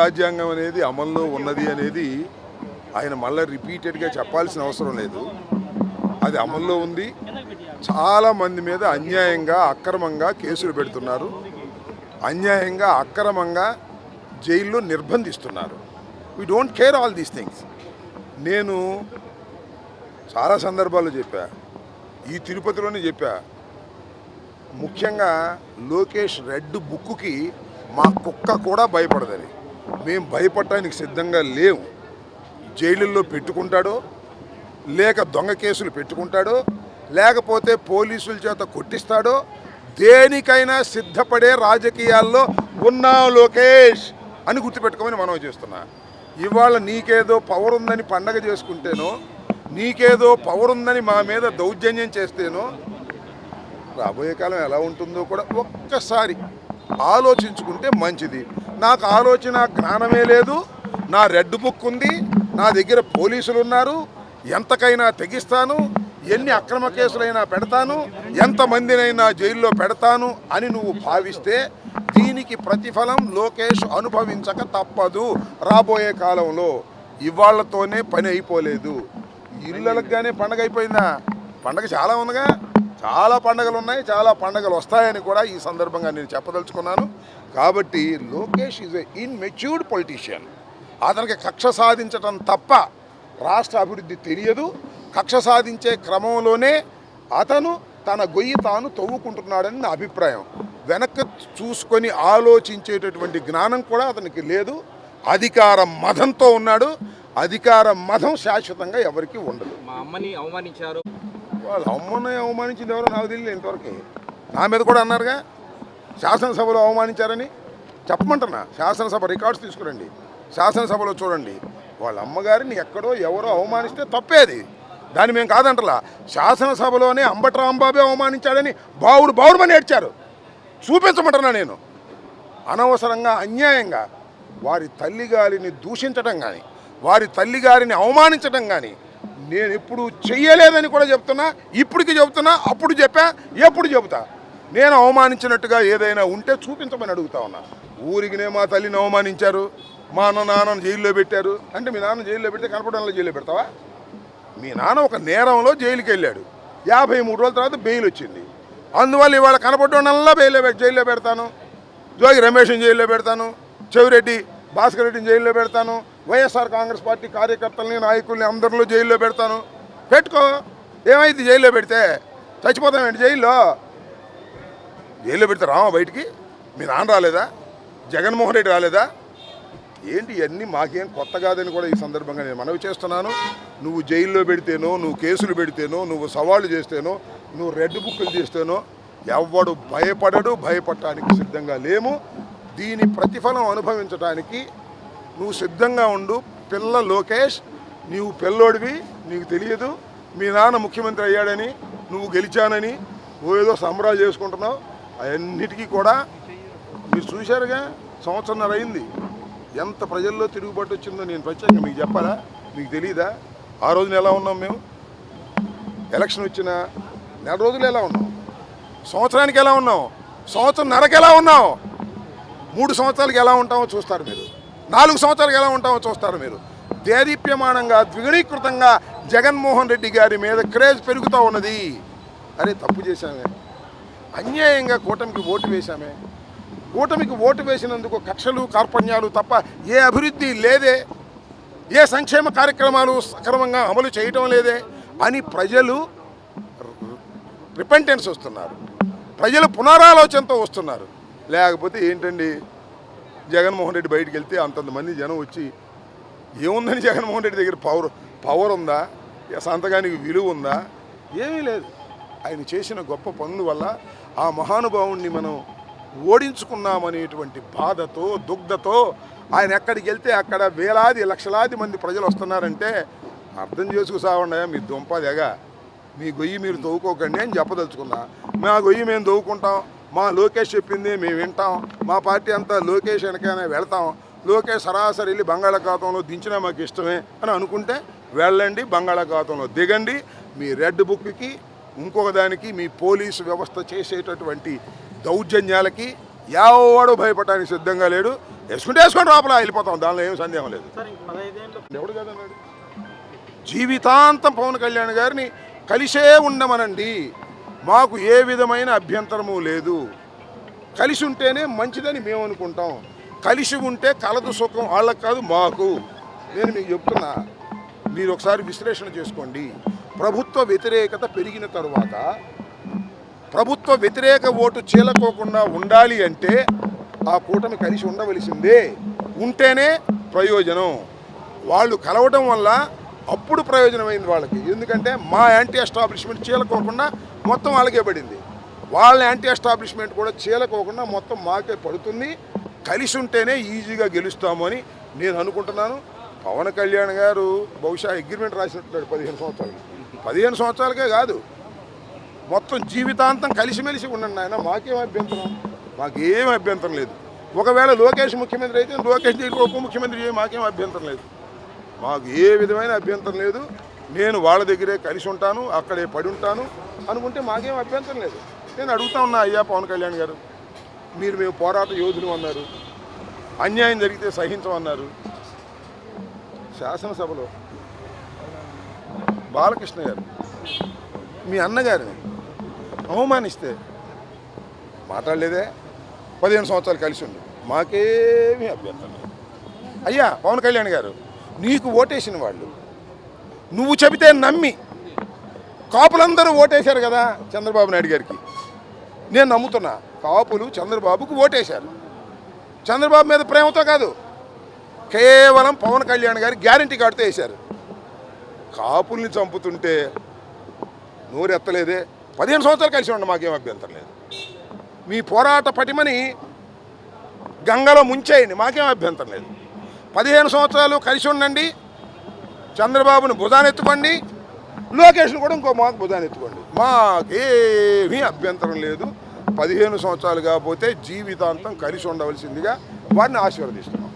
రాజ్యాంగం అనేది అమల్లో ఉన్నది అనేది ఆయన మళ్ళీ రిపీటెడ్గా చెప్పాల్సిన అవసరం లేదు. అది అమల్లో ఉంది. చాలా మంది మీద అన్యాయంగా అక్రమంగా కేసులు పెడుతున్నారు. అన్యాయంగా అక్రమంగా జైల్లో నిర్బంధిస్తున్నారు. We don't care all these things నేను చాలా సందర్భాల్లో చెప్పా. ఈ తిరుపతిలోనే చెప్పా. ముఖ్యంగా లోకేష్ రెడ్ బుక్కి మా కుక్క కూడా భయపడదని. మేము భయపడటానికి సిద్ధంగా లేవు. జైలుల్లో పెట్టుకుంటాడో లేక దొంగ కేసులు పెట్టుకుంటాడో లేకపోతే పోలీసుల చేత కొట్టిస్తాడో దేనికైనా సిద్ధపడే రాజకీయాల్లో ఉన్నావు లోకేష్ అని గుర్తుపెట్టుకోమని మనం చేస్తున్నా. ఇవాళ నీకేదో పవర్ ఉందని పండగ చేసుకుంటేనో నీకేదో పవర్ ఉందని మా మీద దౌర్జన్యం చేస్తేనో రాబోయే కాలం ఎలా ఉంటుందో కూడా ఒక్కసారి ఆలోచించుకుంటే మంచిది. నాకు ఆలోచన జ్ఞానమే లేదు. నా రెడ్ బుక్ ఉంది. నా దగ్గర పోలీసులు ఉన్నారు. ఎంతకైనా తెగిస్తాను. ఎన్ని అక్రమ కేసులైనా పెడతాను. ఎంతమందినైనా జైల్లో పెడతాను అని నువ్వు భావిస్తే దీనికి ప్రతిఫలం లోకేష్ అనుభవించక తప్పదు రాబోయే కాలంలో. ఇవాళ్ళతోనే పని అయిపోలేదు. ఇళ్ళకి కానీ పండగ అయిపోయిందా? పండగ చాలా ఉందిగా. చాలా పండగలు ఉన్నాయి చాలా పండగలు వస్తాయని కూడా ఈ సందర్భంగా నేను చెప్పదలుచుకున్నాను. కాబట్టి Lokesh is a immatured politician అతనికి కక్ష సాధించటం తప్ప రాష్ట్ర అభివృద్ధి తెలియదు. కక్ష సాధించే క్రమంలోనే అతను తన గొయ్యి తాను తవ్వుకుంటున్నాడని నా అభిప్రాయం. వెనక్కి చూసుకొని ఆలోచించేటటువంటి జ్ఞానం కూడా అతనికి లేదు. అధికార మదంతో ఉన్నాడు. అధికార మదం శాశ్వతంగా ఎవరికి ఉండదు. మా అమ్మని అవమానించారు. వాళ్ళ అమ్మని అవమానించింది ఎవరో నాకు తెలియదు ఇంతవరకు. నా మీద కూడా అన్నారుగా? శాసనసభలో అవమానించారని చెప్పమంటున్నా. శాసనసభ రికార్డ్స్ తీసుకురండి. శాసనసభలో చూడండి. వాళ్ళ అమ్మగారిని ఎక్కడో ఎవరో అవమానిస్తే తప్పేది దాన్ని మేము కాదంటలా. శాసనసభలోనే అంబటరాంబాబే అవమానించాడని బావుడు బావుడుమని ఏడ్చారు. చూపించమంటున్నా నేను. అనవసరంగా అన్యాయంగా వారి తల్లిగారిని దూషించడం కానీ వారి తల్లిగారిని అవమానించడం కానీ నేను ఎప్పుడు చెయ్యలేదని కూడా చెప్తున్నా. ఇప్పటికి చెబుతున్నా అప్పుడు చెప్పా ఎప్పుడు చెబుతా. నేను అవమానించినట్టుగా ఏదైనా ఉంటే చూపించమని అడుగుతా ఉన్నా. ఊరికినే మా తల్లిని అవమానించారు మా అన్న నాన్నను జైల్లో పెట్టారు. అంటే మీ నాన్న జైల్లో పెడితే కనపడంలో జైల్లో పెడతావా? మీ నాన్న ఒక నేరంలో జైలుకి వెళ్ళాడు. యాభై మూడు రోజుల తర్వాత బెయిల్ వచ్చింది. అందువల్ల ఇవాళ కనపడడంలా బెయిల్లో జైల్లో పెడతాను. జోగి రమేష్ని జైల్లో పెడతాను. చెవిరెడ్డి భాస్కర్ రెడ్డిని జైల్లో పెడతాను. వైఎస్ఆర్ కాంగ్రెస్ పార్టీ కార్యకర్తల్ని నాయకుల్ని అందరిలో జైల్లో పెడతాను. పెట్టుకో. ఏమైంది జైల్లో పెడితే? చచ్చిపోతామేంటి జైల్లో? జైల్లో పెడితే రామా బయటికి? మీ నాన్న రాలేదా? జగన్మోహన్ రెడ్డి రాలేదా? ఏంటి ఇవన్నీ? మాకేం కొత్త కాదని కూడా ఈ సందర్భంగా నేను మనవి చేస్తున్నాను. నువ్వు జైల్లో పెడితేనో నువ్వు కేసులు పెడితేనో నువ్వు సవాళ్ళు చేస్తేనో నువ్వు రెడ్ బుక్కులు చేస్తేనో ఎవడు భయపడడు భయపడటానికి సిద్ధంగా లేము. దీని ప్రతిఫలం అనుభవించడానికి నువ్వు సిద్ధంగా ఉండు. పిల్ల లోకేష్ నీవు పిల్లోడివి నీకు తెలియదు. మీ నాన్న ముఖ్యమంత్రి అయ్యాడని నువ్వు గెలిచానని ఓ ఏదో సంబరాలు చేసుకుంటున్నావు. అవన్నిటికీ కూడా మీరు చూశారుగా సంవత్సరంన్నర అయింది. ఎంత ప్రజల్లో తిరుగుబాటు వచ్చిందో నేను ప్రత్యేకంగా మీకు చెప్పాలా? మీకు తెలియదా ఆ రోజున ఎలా ఉన్నాం మేము? ఎలక్షన్ వచ్చిన నెల రోజులు ఎలా ఉన్నాం? సంవత్సరానికి ఎలా ఉన్నాం? సంవత్సరం నరకు ఎలా ఉన్నాం? మూడు సంవత్సరాలకి ఎలా ఉంటామో చూస్తారు మీరు. నాలుగు సంవత్సరాలకు ఎలా ఉంటామో చూస్తారు మీరు. దేదీప్యమానంగా ద్విగుణీకృతంగా జగన్మోహన్ రెడ్డి గారి మీద క్రేజ్ పెరుగుతూ ఉన్నది. అరే తప్పు చేశామే అన్యాయంగా కూటమికి ఓటు వేశామే. కూటమికి ఓటు వేసినందుకు కక్షలు కార్పణ్యాలు తప్ప ఏ అభివృద్ధి లేదే. ఏ సంక్షేమ కార్యక్రమాలు సక్రమంగా అమలు చేయటం లేదే అని ప్రజలు రిపెంటెన్స్ వస్తున్నారు. ప్రజలు పునరాలోచనతో వస్తున్నారు. లేకపోతే ఏంటండి? జగన్మోహన్ రెడ్డి బయటికి వెళ్తే అంతంతమంది జనం వచ్చి ఏముందని జగన్మోహన్ రెడ్డి దగ్గర? పవర్ పవర్ ఉందా? సంతకానికి విలువ ఉందా? ఏమీ లేదు. ఆయన చేసిన గొప్ప పనుల వల్ల ఆ మహానుభావుణ్ణి మనం ఓడించుకున్నామనేటువంటి బాధతో దుగ్ధతో ఆయన ఎక్కడికి వెళ్తే అక్కడ వేలాది లక్షలాది మంది ప్రజలు వస్తున్నారంటే అర్థం చేసుకు సావండి మీ దుంపదెగా మీ గొయ్యి మీరు తవ్వుకోకండి అని చెప్పదలుచుకున్నా. మా గొయ్యి మేము తవ్వుకుంటాం మా లోకేష్ చెప్పింది మేము వింటాం మా పార్టీ అంతా లోకేష్ వెనకనే వెళ్తాం. లోకేష్ సరాసరి వెళ్ళి బంగాళాఖాతంలో దించినా మాకు ఇష్టమే అని అనుకుంటే వెళ్ళండి బంగాళాఖాతంలో దిగండి. మీ రెడ్ బుక్కి ఇంకొక దానికి మీ పోలీసు వ్యవస్థ చేసేటటువంటి దౌర్జన్యాలకి ఎవడు భయపడడానికి సిద్ధంగా లేడు. వేసుకుంటే వేసుకొని లోపల వెళ్ళిపోతాం. దానిలో ఏం సందేహం లేదు. ఎవడు కాదన్నాడు? జీవితాంతం పవన్ కళ్యాణ్ గారిని కలిసే ఉండమనండి. మాకు ఏ విధమైన అభ్యంతరము లేదు. కలిసి ఉంటేనే మంచిదని మేము అనుకుంటాం. కలిసి ఉంటే కలదు సుఖం వాళ్ళకి కాదు మాకు. నేను మీకు చెప్తున్నా. మీరు ఒకసారి విశ్లేషణ చేసుకోండి. ప్రభుత్వ వ్యతిరేకత పెరిగిన తరువాత ప్రభుత్వ వ్యతిరేక ఓటు చీలకోకుండా ఉండాలి అంటే ఆ కూటమి కలిసి ఉండవలసిందే. ఉంటేనే ప్రయోజనం. వాళ్ళు కలవడం వల్ల అప్పుడు ప్రయోజనమైంది వాళ్ళకి. ఎందుకంటే మా యాంటీ ఎస్టాబ్లిష్మెంట్ చీలకోకుండా మొత్తం వాళ్ళకే పడింది. వాళ్ళ యాంటీ ఎస్టాబ్లిష్మెంట్ కూడా చీలకోకుండా మొత్తం మాకే పడుతుంది. కలిసి ఉంటేనే ఈజీగా గెలుస్తాము అని నేను అనుకుంటున్నాను. పవన్ కళ్యాణ్ గారు బహుశా అగ్రిమెంట్ రాసినట్టున్నాడు పదిహేను సంవత్సరాలు. పదిహేను సంవత్సరాలకే కాదు. మొత్తం జీవితాంతం కలిసిమెలిసి ఉండండి ఆయన మాకేం అభ్యంతరం? మాకేం అభ్యంతరం లేదు. ఒకవేళ లోకేష్ ముఖ్యమంత్రి అయితే లోకేష్ దగ్గర ఉప ముఖ్యమంత్రి చేయి మాకేం అభ్యంతరం లేదు. మాకు ఏ విధమైన అభ్యంతరం లేదు. నేను వాళ్ళ దగ్గరే కలిసి ఉంటాను అక్కడే పడి ఉంటాను అనుకుంటే మాకేం అభ్యంతరం లేదు. నేను అడుగుతా ఉన్నా అయ్యా పవన్ కళ్యాణ్ గారు మీరు మేము పోరాట యోధులు అన్నారు. అన్యాయం జరిగితే సహించమన్నారు. శాసనసభలో బాలకృష్ణ గారు మీ అన్నగారిని అవమానిస్తే మాట్లాడలేదే. పదిహేను సంవత్సరాలు కలిసి ఉండి. మాకేమీ అభ్యంతరం లేదు. అయ్యా పవన్ కళ్యాణ్ గారు నీకు ఓటేసిన వాళ్ళు నువ్వు చెబితే నమ్మి కాపులందరూ ఓటేశారు కదా చంద్రబాబు నాయుడు గారికి. నేను నమ్ముతున్నా కాపులు చంద్రబాబుకు ఓటేశారు. చంద్రబాబు మీద ప్రేమతో కాదు కేవలం పవన్ కళ్యాణ్ గారి గ్యారంటీ కార్డుతో వేశారు. కాపుల్ని చంపుతుంటే నోరెత్తలేదే. పదిహేను సంవత్సరాలు కలిసి ఉండండి మాకేం అభ్యంతరం లేదు. మీ పోరాట పటిమని గంగలో ముంచేయండి మాకేం అభ్యంతరం లేదు. పదిహేను సంవత్సరాలు కలిసి ఉండండి చంద్రబాబును భుజానెత్తుకోండి లోకేష్ను కూడా ఇంకో మాకు భుజానెత్తుకోండి మాకేమీ అభ్యంతరం లేదు. పదిహేను సంవత్సరాలు కాకపోతే జీవితాంతం కలిసి ఉండవలసిందిగా వారిని ఆశీర్వదిస్తున్నాం.